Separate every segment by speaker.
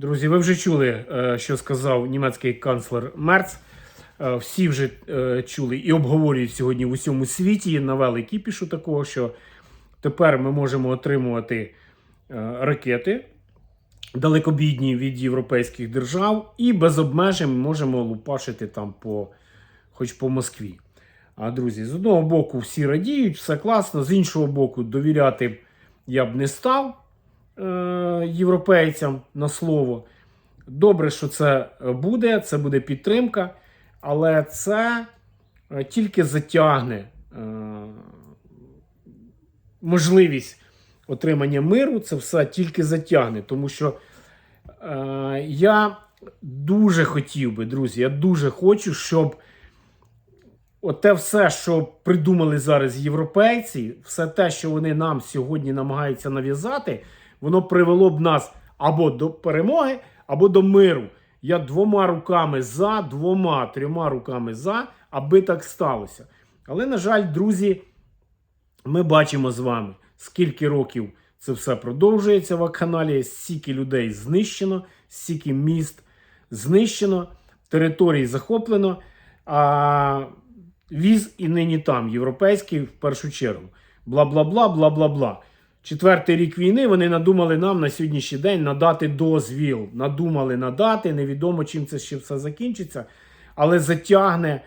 Speaker 1: Друзі, ви вже чули, е, що сказав німецький канцлер Мерц. Е, Всі вже е, чули і обговорюють сьогодні в усьому світі. Навели кіпішу такого, що тепер ми можемо отримувати ракети далекобідні від європейських держав, і без обмежень можемо лупашити там по, хоч по Москві. А друзі, з одного боку, всі радіють, все класно, з іншого боку, довіряти я б не став європейцям на слово. Добре, що це буде, це буде підтримка, але це е, тільки затягне е, можливість отримання миру. Це все тільки затягне, тому що е, я дуже хотів би, друзі, я дуже хочу, щоб оте все, що придумали зараз європейці, все те, що вони нам сьогодні намагаються нав'язати, воно привело б нас або до перемоги, або до миру. Я двома руками за, двома, трьома руками за, аби так сталося. Але, на жаль, друзі, ми бачимо з вами, скільки років це все продовжується в каналі, стільки людей знищено, стільки міст знищено, територій захоплено. А віз і нині там, європейський в першу чергу. Бла-бла-бла, бла-бла-бла. Четвертий рік війни вони надумали нам на сьогоднішній день надати дозвіл. Надумали надати, невідомо чим це ще все закінчиться, але затягне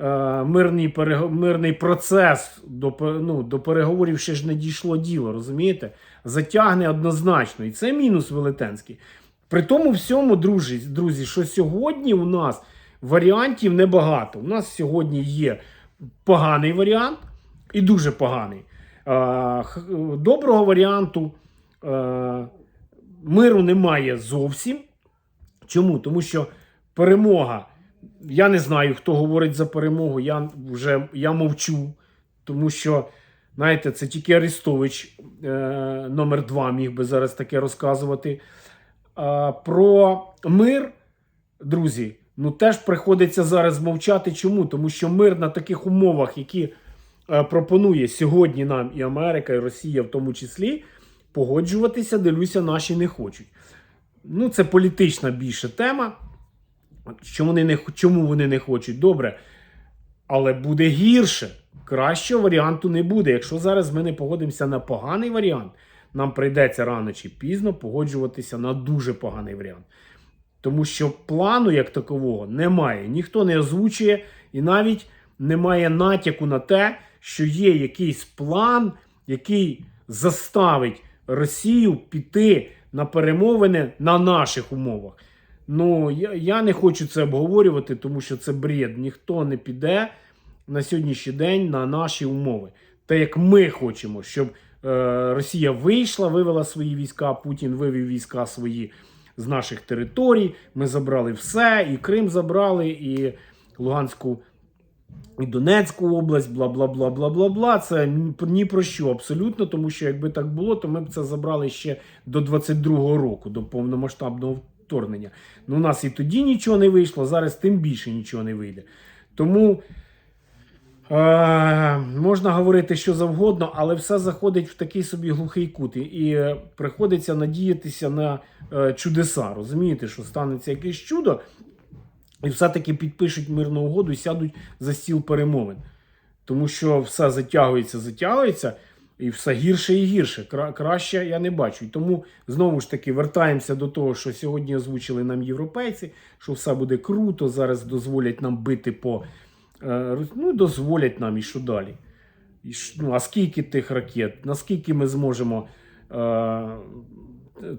Speaker 1: е, мирний, перего- мирний процес до, ну, до переговорів ще ж не дійшло діло, розумієте? Затягне однозначно. І це мінус велетенський. При тому всьому, друзі, друзі, що сьогодні у нас варіантів небагато. У нас сьогодні є поганий варіант і дуже поганий. Е, Доброго варіанту е, миру немає зовсім. Чому? Тому що перемога. Я не знаю, хто говорить за перемогу. Я вже я мовчу, тому що, знаєте, це тільки Арестович е, номер 2 міг би зараз таке розказувати. А, про мир, друзі, ну теж приходиться зараз мовчати. Чому? Тому що мир на таких умовах, які е, пропонує сьогодні нам і Америка, і Росія в тому числі, погоджуватися, дивлюся, наші не хочуть. Ну, це політична більше тема. Що вони не, чому вони не хочуть? Добре. Але буде гірше. Кращого варіанту не буде. Якщо зараз ми не погодимося на поганий варіант, нам прийдеться рано чи пізно погоджуватися на дуже поганий варіант. Тому що плану як такового немає. Ніхто не озвучує і навіть немає натяку на те, що є якийсь план, який заставить Росію піти на перемовини на наших умовах. Ну, я, я не хочу це обговорювати, тому що це бред. Ніхто не піде на сьогоднішній день на наші умови. Те, як ми хочемо, щоб е, Росія вийшла, вивела свої війська, Путін вивів війська свої з наших територій. Ми забрали все, і Крим забрали, і Луганську і Донецьку область, бла бла бла бла бла бла. Це ні, про що абсолютно, тому що якби так було, то ми б це забрали ще до 22-го року, до повномасштабного вторгнення. Ну, у нас і тоді нічого не вийшло, зараз тим більше нічого не вийде. Тому е, можна говорити що завгодно, але все заходить в такий собі глухий кут. І е, приходиться надіятися на е, чудеса. Розумієте, що станеться якесь чудо, і все-таки підпишуть мирну угоду і сядуть за стіл перемовин. Тому що все затягується, затягується, і все гірше і гірше. Кра- краще я не бачу. І тому знову ж таки вертаємося до того, що сьогодні озвучили нам європейці, що все буде круто. Зараз дозволять нам бити по е, ну, дозволять нам і що далі. І ну, а скільки тих ракет? Наскільки ми зможемо е,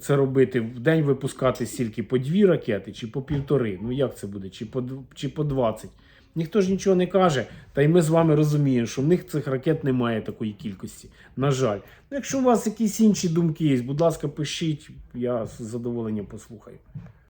Speaker 1: це робити? В день випускати стільки по дві ракети чи по півтори? Ну як це буде? Чи по, чи по 20? Ніхто ж нічого не каже. Та й ми з вами розуміємо, що в них цих ракет немає такої кількості. На жаль. Ну, якщо у вас якісь інші думки є, будь ласка, пишіть, я з задоволенням послухаю.